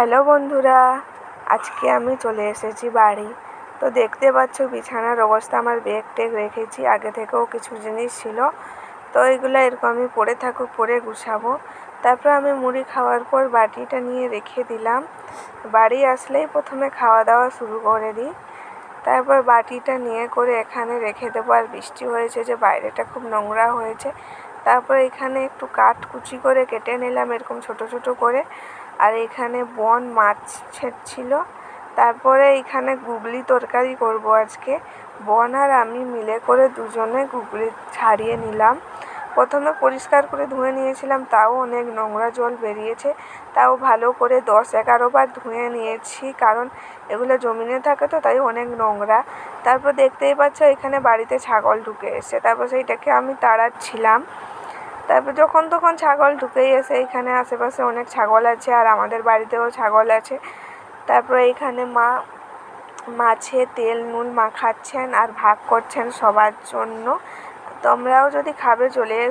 Hello বন্ধুরা, আজকে আমি চলে এসেছি বাড়ি। তো দেখতে পাচ্ছ বিছানার অবস্থা, আমার ব্যাগ ট্যাগ রেখেছি, আগে থেকেও কিছু জিনিস ছিল। তো এগুলো এরকমই পড়ে থাকুক পরে গুছাবো। তারপর আমি মুড়ি খাওয়ার পর বাটিটা নিয়ে রেখে দিলাম। বাড়ি আসলেই প্রথমে খাওয়া দাওয়া শুরু করে দিই। তারপর বাটিটা নিয়ে করে এখানে রেখে দেবো। আর বৃষ্টি হয়েছে যে বাইরেটা খুব নোংরা হয়েছে। তারপর এখানে একটু কাঠ কুচি করে কেটে নিলাম, এরকম ছোট ছোট করে। আর এখানে বন, মাছ ছেড়ছিল তারপরে এখানে গুগলি তরকারি করব আজকে। বন আর আমি মিলে করে দুজনে গুগলি ছাড়িয়ে নিলাম। প্রথমে পরিষ্কার করে ধুয়ে নিয়েছিলাম, তাও অনেক নোংরা জল বেরিয়েছে। তাও ভালো করে দশ এগারো বার ধুয়ে নিয়েছি, কারণ এগুলো জমিনে থাকে তো, তাই অনেক নোংরা। তারপর দেখতেই পাচ্ছ, এখানে বাড়িতে ছাগল ঢুকে এসছে। তারপর সেইটাকে আমি তাড়াচ্ছিলাম। তারপর যখন তখন ছাগল ঢুকেই আসে, এখানে আশেপাশে অনেক ছাগল আছে আর আমাদের বাড়িতেও ছাগল আছে। তারপর এইখানে মা, মাছে তেল, নুন মাখাচ্ছেন আর ভাগ করছেন সবার জন্য। তোমরাও যদি খাবে চলে এসো